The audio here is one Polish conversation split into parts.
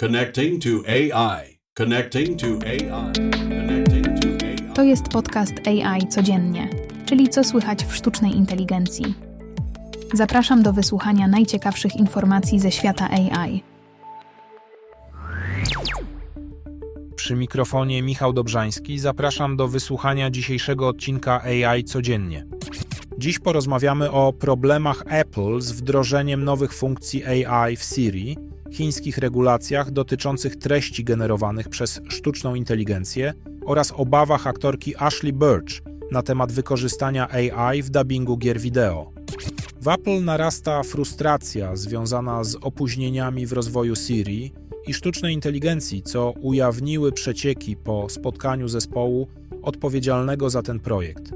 Connecting to AI. Connecting to AI. Connecting to AI. To jest podcast AI codziennie, czyli co słychać w sztucznej inteligencji. Zapraszam do wysłuchania najciekawszych informacji ze świata AI. Przy mikrofonie Michał Dobrzański zapraszam do wysłuchania dzisiejszego odcinka AI codziennie. Dziś porozmawiamy o problemach Apple z wdrożeniem nowych funkcji AI w Siri, chińskich regulacjach dotyczących treści generowanych przez sztuczną inteligencję oraz obawach aktorki Ashley Birch na temat wykorzystania AI w dubbingu gier wideo. W Apple narasta frustracja związana z opóźnieniami w rozwoju Siri i sztucznej inteligencji, co ujawniły przecieki po spotkaniu zespołu odpowiedzialnego za ten projekt.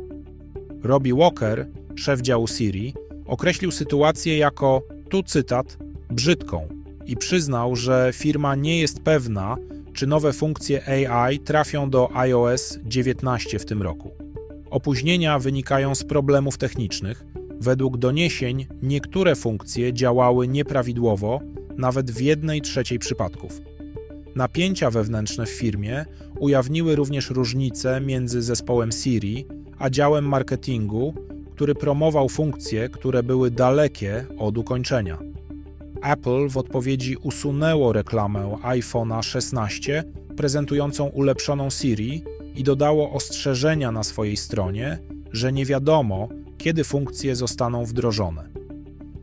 Robbie Walker, szef działu Siri, określił sytuację jako, tu cytat, brzydką i przyznał, że firma nie jest pewna, czy nowe funkcje AI trafią do iOS 19 w tym roku. Opóźnienia wynikają z problemów technicznych. Według doniesień niektóre funkcje działały nieprawidłowo, nawet w jednej trzeciej przypadków. Napięcia wewnętrzne w firmie ujawniły również różnice między zespołem Siri a działem marketingu, który promował funkcje, które były dalekie od ukończenia. Apple w odpowiedzi usunęło reklamę iPhone'a 16 prezentującą ulepszoną Siri i dodało ostrzeżenia na swojej stronie, że nie wiadomo, kiedy funkcje zostaną wdrożone.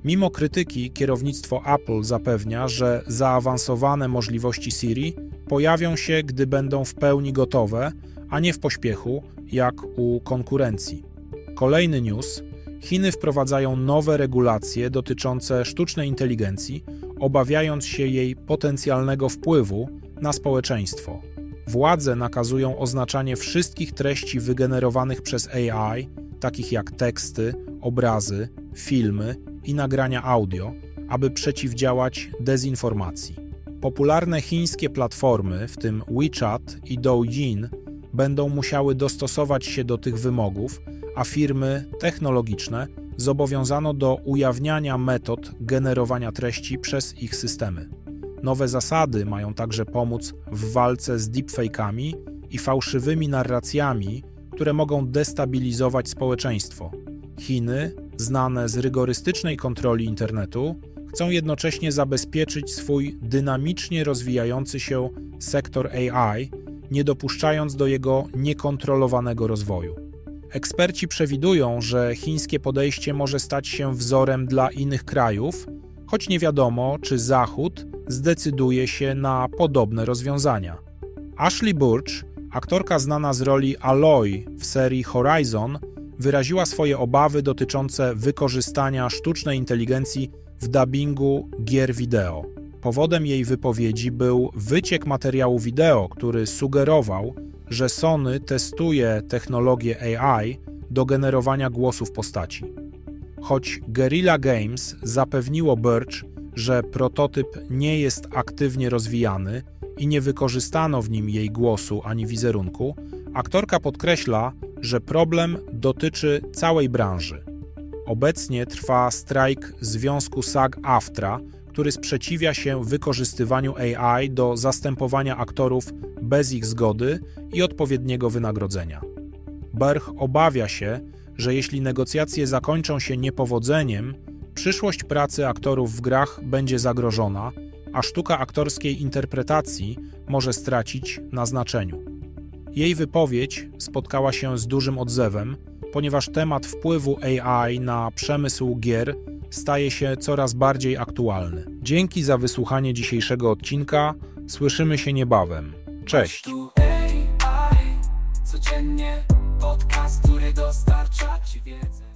Mimo krytyki, kierownictwo Apple zapewnia, że zaawansowane możliwości Siri pojawią się, gdy będą w pełni gotowe, a nie w pośpiechu, jak u konkurencji. Kolejny news. Chiny wprowadzają nowe regulacje dotyczące sztucznej inteligencji, obawiając się jej potencjalnego wpływu na społeczeństwo. Władze nakazują oznaczanie wszystkich treści wygenerowanych przez AI, takich jak teksty, obrazy, filmy i nagrania audio, aby przeciwdziałać dezinformacji. Popularne chińskie platformy, w tym WeChat i Douyin, będą musiały dostosować się do tych wymogów, a firmy technologiczne zobowiązano do ujawniania metod generowania treści przez ich systemy. Nowe zasady mają także pomóc w walce z deepfake'ami i fałszywymi narracjami, które mogą destabilizować społeczeństwo. Chiny, znane z rygorystycznej kontroli internetu, chcą jednocześnie zabezpieczyć swój dynamicznie rozwijający się sektor AI, nie dopuszczając do jego niekontrolowanego rozwoju. Eksperci przewidują, że chińskie podejście może stać się wzorem dla innych krajów, choć nie wiadomo, czy Zachód zdecyduje się na podobne rozwiązania. Ashley Burch, aktorka znana z roli Aloy w serii Horizon, wyraziła swoje obawy dotyczące wykorzystania sztucznej inteligencji w dubbingu gier wideo. Powodem jej wypowiedzi był wyciek materiału wideo, który sugerował, że Sony testuje technologię AI do generowania głosów postaci. Choć Guerrilla Games zapewniło Birch, że prototyp nie jest aktywnie rozwijany i nie wykorzystano w nim jej głosu ani wizerunku, aktorka podkreśla, że problem dotyczy całej branży. Obecnie trwa strajk Związku SAG-AFTRA, który sprzeciwia się wykorzystywaniu AI do zastępowania aktorów bez ich zgody i odpowiedniego wynagrodzenia. Berch obawia się, że jeśli negocjacje zakończą się niepowodzeniem, przyszłość pracy aktorów w grach będzie zagrożona, a sztuka aktorskiej interpretacji może stracić na znaczeniu. Jej wypowiedź spotkała się z dużym odzewem, ponieważ temat wpływu AI na przemysł gier staje się coraz bardziej aktualny. Dzięki za wysłuchanie dzisiejszego odcinka. Słyszymy się niebawem. Cześć! Codziennie podcast, który dostarcza Ci wiedzę.